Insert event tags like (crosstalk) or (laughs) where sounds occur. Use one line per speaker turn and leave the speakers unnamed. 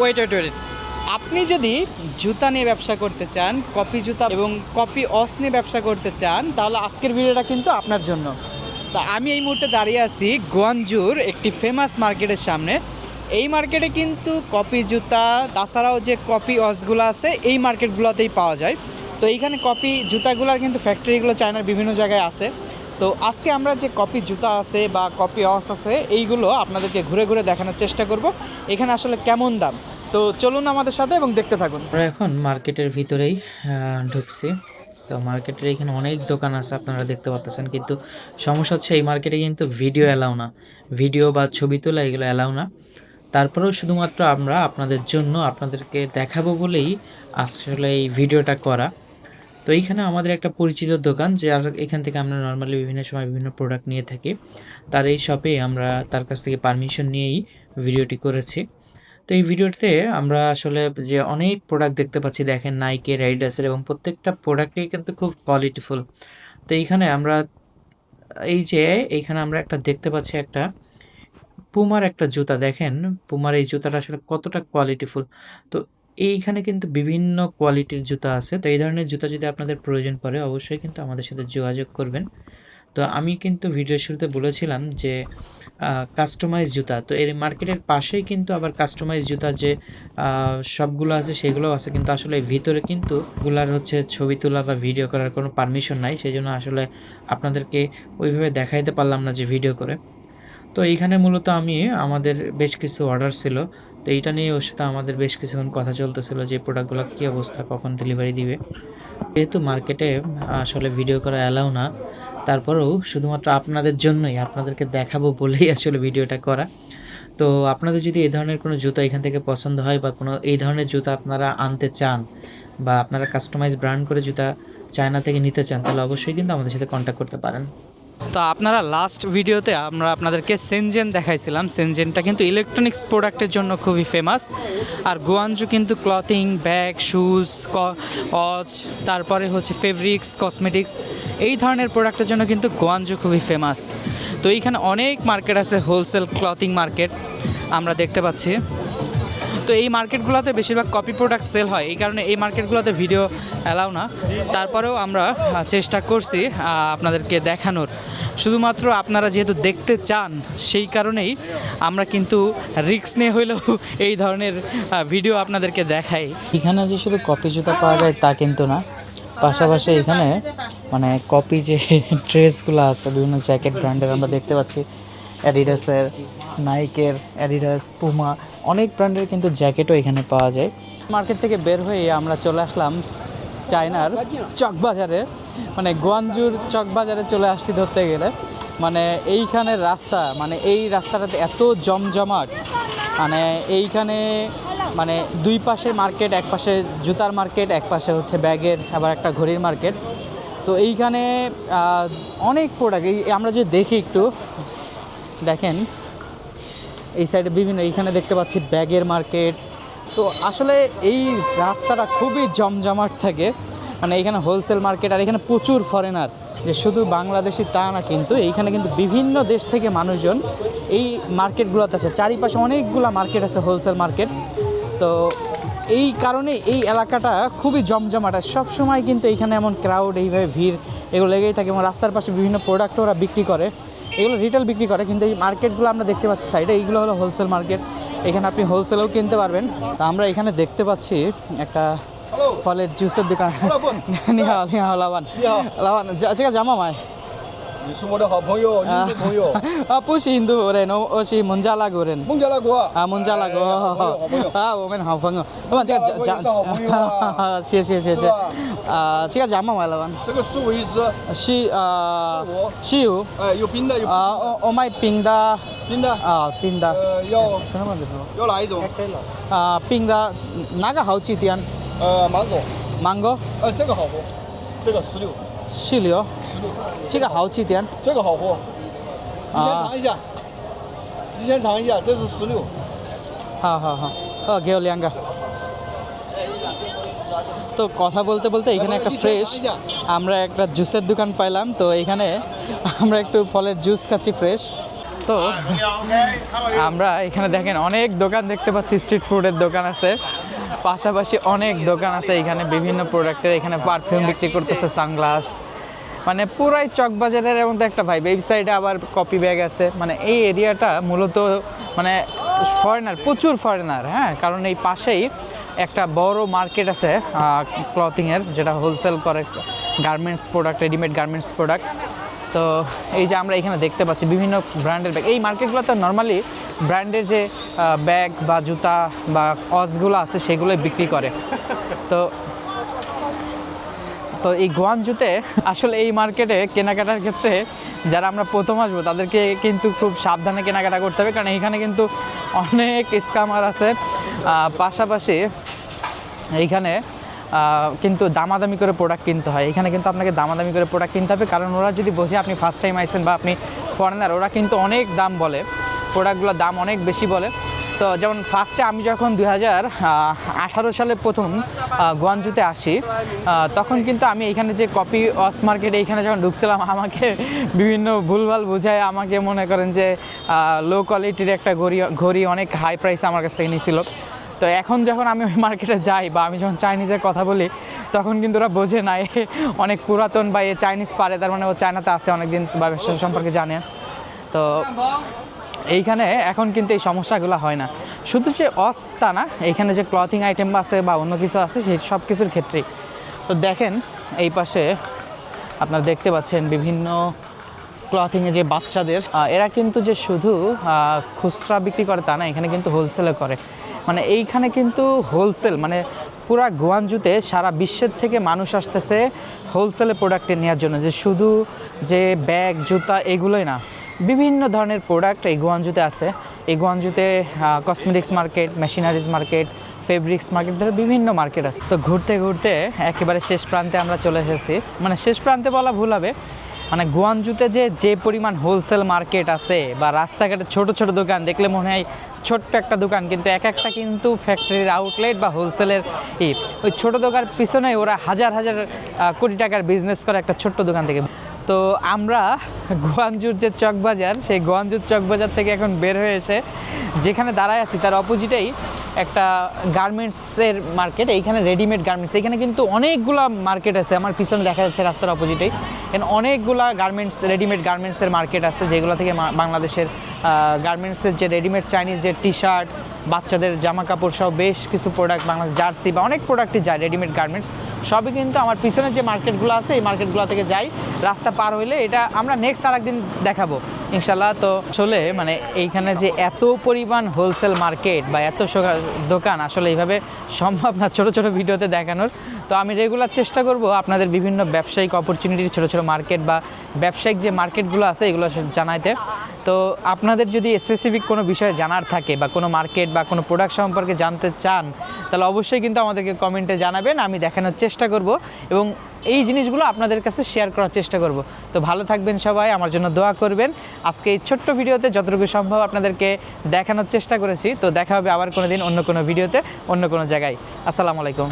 Wait wait wait আপনি যদি জুতা নিয়ে ব্যবসা করতে চান কপি জুতা এবং কপি অস নিয়ে ব্যবসা করতে চান, তাহলে আজকের ভিডিওটা কিন্তু আপনার জন্য। তা আমি এই মুহূর্তে দাঁড়িয়ে আছি গোয়াঞ্জুর একটি ফেমাস মার্কেটের সামনে। এই মার্কেটে কিন্তু কপি জুতা, তাছাড়াও যে কপি অসগুলো আছে, এই মার্কেটগুলোতেই পাওয়া যায়। তো এইখানে কপি জুতাগুলোর কিন্তু ফ্যাক্টরিগুলো চায়নার বিভিন্ন জায়গায় আছে। তো আজকে আমরা যে কপি জুতা আছে বা কপি অস আছে, এইগুলো আপনাদেরকে ঘুরে ঘুরে দেখানোর চেষ্টা করব। এখানে আসলে কেমন দাম? তো চলুন আমাদের সাথে এবং দেখতে থাকুন।
আমরা এখন মার্কেটের ভিতরেই ঢুকছি। তো মার্কেটের এখানে অনেক দোকান আছে, আপনারা দেখতে পাচ্ছেন কিন্তু সমস্যা হচ্ছে এই মার্কেটে কিন্তু ভিডিও অ্যালাউ না। ভিডিও বা ছবি তোলা এগুলো অ্যালাউ না। তারপরেও শুধুমাত্র আমরা আপনাদের জন্য আপনাদেরকে দেখাবো বলেই আসলে এই ভিডিওটা করা। তো এইখানে আমাদের একটা পরিচিত দোকান, যে আর এখান থেকে আমরা নর্মালি বিভিন্ন সময় বিভিন্ন প্রোডাক্ট নিয়ে থাকি। তার এই শপে আমরা তার কাছ থেকে পারমিশন নিয়েই ভিডিওটি করেছি। তো এই ভিডিওতে আমরা আসলে যে অনেক প্রোডাক্ট দেখতে পাচ্ছি, দেখেন নাইকে রাইডাসের এবং প্রত্যেকটা প্রোডাক্টই কিন্তু খুব কোয়ালিটিফুল তো এইখানে আমরা, এই যে এইখানে আমরা একটা দেখতে পাচ্ছি একটা পুমার একটা জুতা, দেখেন পুমার এই জুতাটা আসলে কতটা কোয়ালিটিফুল তো এইখানে কিন্তু বিভিন্ন কোয়ালিটির জুতা আছে। তো এই ধরনের জুতা যদি আপনাদের প্রয়োজন পড়ে, অবশ্যই কিন্তু আমাদের সাথে যোগাযোগ করবেন। তো আমি কিন্তু ভিডিও শুরুতে বলেছিলাম যে কাস্টমাইজ জুতা। তো এর মার্কেটের পাশেই কিন্তু আবার কাস্টমাইজ জুতা যে সবগুলো আছে সেগুলো আছে। কিন্তু আসলে ভিতরে কিন্তু গুলার হচ্ছে ছবি তোলা বা ভিডিও করার কোনো পারমিশন নাই। সেই জন্য আসলে আপনাদেরকে ওইভাবে দেখাইতে পারলাম না যে ভিডিও করে। তো এইখানে মূলত আমি আমাদের বেশ কিছু অর্ডার ছিল। তো এইটা নিয়ে ওর সাথে আমাদের বেশ কিছুক্ষণ কথা চলতেছিল যে প্রোডাক্টগুলো কী অবস্থা, কখন ডেলিভারি দিবে। যেহেতু মার্কেটে আসলে ভিডিও করা অ্যালাউ না, তারপরেও শুধুমাত্র আপনাদের জন্যই, আপনাদেরকে দেখাবো বলেই আসলে ভিডিওটা করা। তো আপনাদের যদি এই ধরনের কোনো জুতো এখান থেকে পছন্দ হয় বা কোনো এই ধরনের জুতো আপনারা আনতে চান বা আপনারা কাস্টমাইজ ব্র্যান্ড করে জুতা চায়না থেকে নিতে চান, তাহলে অবশ্যই কিন্তু আমাদের সাথে কন্ট্যাক্ট করতে পারেন।
তো আপনারা লাস্ট ভিডিওতে আমরা আপনাদেরকে সেনজেন দেখাইছিলাম। সেনজেনটা কিন্তু ইলেকট্রনিক্স প্রোডাক্টের জন্য খুবই ফেমাস আর গোয়াঞ্জু কিন্তু ক্লথিং ব্যাগ শুজ অজ তারপরে হচ্ছে ফেব্রিক্স কসমেটিক্স এই ধরনের প্রোডাক্টের জন্য কিন্তু গোয়াঞ্জু খুবই ফেমাস তো এইখানে অনেক মার্কেট আছে হোলসেল ক্লথিং মার্কেট আমরা দেখতে পাচ্ছি। তো এই মার্কেটগুলোতে বেশিরভাগ কপি প্রোডাক্ট সেল হয়। এই কারণে এই মার্কেটগুলোতে ভিডিও অ্যালাউ না। তারপরেও আমরা চেষ্টা করছি আপনাদেরকে দেখানোর। শুধুমাত্র আপনারা যেহেতু দেখতে চান, সেই কারণেই আমরা কিন্তু রিস্ক নিয়ে হইলেও এই ধরনের ভিডিও আপনাদেরকে দেখাই।
এখানে যে শুধু কপি জুতা পাওয়া যায়, তা কিন্তু না। পাশাপাশি এখানে মানে কপি যে (laughs) ড্রেসগুলো আছে, বিভিন্ন জ্যাকেট ব্র্যান্ডের আমরা দেখতে পাচ্ছি। অ্যাডিডাসের নাইকের অ্যাডিডাস পুমা অনেক ব্র্যান্ডের কিন্তু জ্যাকেটও এখানে পাওয়া যায়।
মার্কেট থেকে বের হয়ে আমরা চলে আসলাম চায়নার চকবাজারে। মানে গোয়াঞ্জুর চকবাজারে চলে আসছি ধরতে গেলে। মানে এইখানের রাস্তা মানে এই রাস্তাটাতে এত জমজমাট। মানে এইখানে মানে দুই পাশে মার্কেট, এক পাশে জুতার মার্কেট, এক পাশে হচ্ছে ব্যাগের, আবার একটা ঘড়ির মার্কেট। তো এইখানে অনেক প্রোডাক্ট এই আমরা যদি দেখি একটু, দেখেন। এই সাইডে বিভিন্ন, এইখানে দেখতে পাচ্ছি ব্যাগের মার্কেট। তো আসলে এই রাস্তাটা খুবই জমজমাট থাকে। মানে এখানে হোলসেল মার্কেট আর এখানে প্রচুর ফরেনার যে শুধু বাংলাদেশি তা না কিন্তু, এইখানে কিন্তু বিভিন্ন দেশ থেকে মানুষজন এই মার্কেটগুলোতে আছে চারিপাশে অনেকগুলো মার্কেট আছে, হোলসেল মার্কেট। তো এই কারণে এই এলাকাটা খুবই জমজমাট। আর সবসময় কিন্তু এইখানে এমন ক্রাউড এইভাবে ভিড়, এগুলো লেগেই থাকে। এবং রাস্তার পাশে বিভিন্ন প্রোডাক্ট ওরা বিক্রি করে। এগুলো রিটেল বিক্রি করে কিন্তু এই মার্কেটগুলো আমরা দেখতে পাচ্ছি সাইডে এইগুলো হলো হোলসেল মার্কেট এখানে আপনি হোলসেলেও কিনতে পারবেন। তা আমরা এখানে দেখতে পাচ্ছি একটা ফলের জুসের দোকান। নিহা নিহা লাবান লাবান আচ্ছা জামা মায়
你是我的好朋友，印度朋友。
啊，不是印度人，我我是
孟加拉国
人。孟加拉国
啊，孟加拉国，好朋友，
啊，我们好朋友。那么这个
咱，
谢谢谢谢。啊，这个咱们买了吗？
这个十五一只。
是啊，
十五。哎，有冰的有。
啊，我我买冰的。
冰的。
啊，冰的。
呃，要要哪一种？
啊，冰的哪个好吃点？
呃，芒果。
芒果。
呃，这个好喝，这个十六。
细流，
十六，
这个好几点？
这个好货。你先
啊
尝一下，你先尝一下，这是十六。
好好好，呃，给我两个。তো কথা বলতে বলতে এখানে একটা ফ্রেশ আমরা একটা জুসের দোকান পাইলাম তো এখানে আমরা একটু ফলের জুস খাচ্ছি ফ্রেশ তো আমরা এখানে দেখেন অনেক দোকান দেখতে পাচ্ছি স্ট্রিট ফুডের দোকান আছে পাশাপাশি অনেক দোকান আছে এখানে, বিভিন্ন প্রোডাক্টের এখানে পারফিউম বিক্রি করতেছে সানগ্লাস মানে পুরাই চকবাজারের মধ্যে একটা ভাই এই সাইডে আবার কপি ব্যাগ আছে। মানে এই এরিয়াটা মূলত মানে ফরেনার প্রচুর ফরেনার হ্যাঁ? কারণ এই পাশেই একটা বড় মার্কেট আছে ক্লথিংয়ের যেটা হোলসেল করে garments product readymade garments product তো এই যে আমরা এখানে দেখতে পাচ্ছি বিভিন্ন ব্র্যান্ডের ব্যাগ। এই মার্কেটগুলোতে নর্মালি ব্র্যান্ডের যে ব্যাগ বা জুতা বা অসগুলো আছে সেগুলোই বিক্রি করে। তো তো এই গোয়ানজুতে আসলে এই মার্কেটে কেনাকাটার ক্ষেত্রে যারা আমরা প্রথম আসব, তাদেরকে কিন্তু খুব সাবধানে কেনাকাটা করতে হবে। কারণ এখানে কিন্তু অনেক স্কামার আছে। পাশাপাশি এইখানে কিন্তু দামাদামি করে প্রোডাক্ট কিনতে হয়। এখানে কিন্তু আপনাকে দামাদামি করে প্রোডাক্ট কিনতে হবে, কারণ ওরা যদি বোঝে আপনি ফার্স্ট টাইম আইসেন বা আপনি ফরেনার ওরা কিন্তু অনেক দাম বলে। প্রোডাক্টগুলোর দাম অনেক বেশি বলে। তো যেমন ফার্স্টে আমি যখন দুই হাজার আঠারো সালে প্রথম গোয়ানজুতে আসি তখন কিন্তু আমি এখানে যে কপি অস মার্কেটে এইখানে যখন ঢুকছিলাম, আমাকে বিভিন্ন ভুলভাল বোঝায় আমাকে মনে করেন যে লো কোয়ালিটির একটা ঘড়ি ঘড়ি অনেক হাই প্রাইস আমার কাছ থেকে নিয়েছিল তো এখন যখন আমি ওই মার্কেটে যাই বা আমি যখন চাইনিজের কথা বলি, তখন কিন্তু ওরা বোঝে না, এ অনেক পুরাতন বা এ চাইনিজ পারে, তার মানে ও চায়নাতে আছে, অনেকদিন বা ব্যবসা সম্পর্কে জানে। তো এইখানে এখন কিন্তু এই সমস্যাগুলো হয় না। শুধু যে অস তা না এইখানে যে ক্লথিং আইটেম আছে বা অন্য কিছু আছে, সেই সব কিছুর ক্ষেত্রেই। তো দেখেন, এই পাশে আপনারা দেখতে পাচ্ছেন বিভিন্ন ক্লথিংয়ে যে বাচ্চাদের এরা কিন্তু যে শুধু খুচরা বিক্রি করে তা না, এখানে কিন্তু হোলসেলে করে। মানে এইখানে কিন্তু হোলসেল মানে পুরা গোয়ানজুতে সারা বিশ্বের থেকে মানুষ আসতেছে হোলসেলে প্রোডাক্টে নেওয়ার জন্য। যে শুধু যে ব্যাগ জুতা এগুলোই না, বিভিন্ন ধরনের প্রোডাক্ট এই গোয়ানজুতে আছে। এই গোয়ানজুতে cosmetics market machineries market fabrics market ধরে বিভিন্ন মার্কেট আছে। তো ঘুরতে ঘুরতে একেবারে শেষ প্রান্তে আমরা চলে এসেছি। মানে শেষ প্রান্তে বলা ভুল হবে। মানে গোয়ানজুতে যে যে পরিমাণ হোলসেল মার্কেট আছে বা রাস্তাঘাটে ছোট ছোট দোকান, দেখলে মনে হয় ছোট্ট একটা দোকান, কিন্তু এক একটা কিন্তু ফ্যাক্টরির আউটলেট বা হোলসেলের ই, ওই ছোট দোকান পিছনে ওরা হাজার হাজার কোটি টাকার বিজনেস করে একটা ছোট্ট দোকান থেকে। তো আমরা গোয়ানজুর যে চকবাজার, সেই গোয়ানজুর চকবাজার থেকে এখন বের হয়ে এসে যেখানে দাঁড়ায় আছি, তার অপোজিটেই একটা গার্মেন্টসের মার্কেট, এইখানে রেডিমেড গার্মেন্টস এখানে কিন্তু অনেকগুলা মার্কেট আছে। আমার পিছনে দেখা যাচ্ছে রাস্তার অপোজিটেই। এখানে অনেকগুলা গার্মেন্টস রেডিমেড গার্মেন্টসের মার্কেট আছে, যেগুলো থেকে বাংলাদেশের গার্মেন্টসের যে রেডিমেড চাইনিজ যে টি শার্ট বাচ্চাদের জামা কাপড় সহ বেশ কিছু প্রোডাক্ট বাংলাদেশ জার্সি বা অনেক প্রোডাক্টই যায় রেডিমেড গার্মেন্টস সবই কিন্তু আমার পিছনে যে মার্কেটগুলো আছে, এই মার্কেটগুলো থেকে যাই, রাস্তা পার হইলে এটা আমরা নেক্সট আরেকদিন দেখাবো। ইনশাল্লাহ তো আসলে মানে এইখানে যে এত পরিমাণ হোলসেল মার্কেট বা এত দোকান আসলে এইভাবে সম্ভব না ছোটো ছোটো ভিডিওতে দেখানোর। তো আমি রেগুলার চেষ্টা করব আপনাদের বিভিন্ন ব্যবসায়িক অপরচুনিটি ছোটো ছোটো মার্কেট বা ব্যবসায়িক যে মার্কেটগুলো আছে এগুলো জানাইতে। তো আপনাদের যদি স্পেসিফিক কোনো বিষয়ে জানার থাকে বা কোনো মার্কেট বা কোনো প্রোডাক্ট সম্পর্কে জানতে চান, তাহলে অবশ্যই কিন্তু আমাদেরকে কমেন্টে জানাবেন, আমি দেখানোর চেষ্টা করব। এবং এই জিনিসগুলো আপনাদের কাছে শেয়ার করার চেষ্টা করব। তো ভালো থাকবেন সবাই, আমার জন্য দোয়া করবেন। আজকে এই ছোট্ট ভিডিওতে যতটুকু সম্ভব আপনাদেরকে দেখানোর চেষ্টা করেছি। তো দেখা হবে আবার কোনো দিন অন্য কোনো ভিডিওতে, অন্য কোনো জায়গায়। আসসালামু আলাইকুম।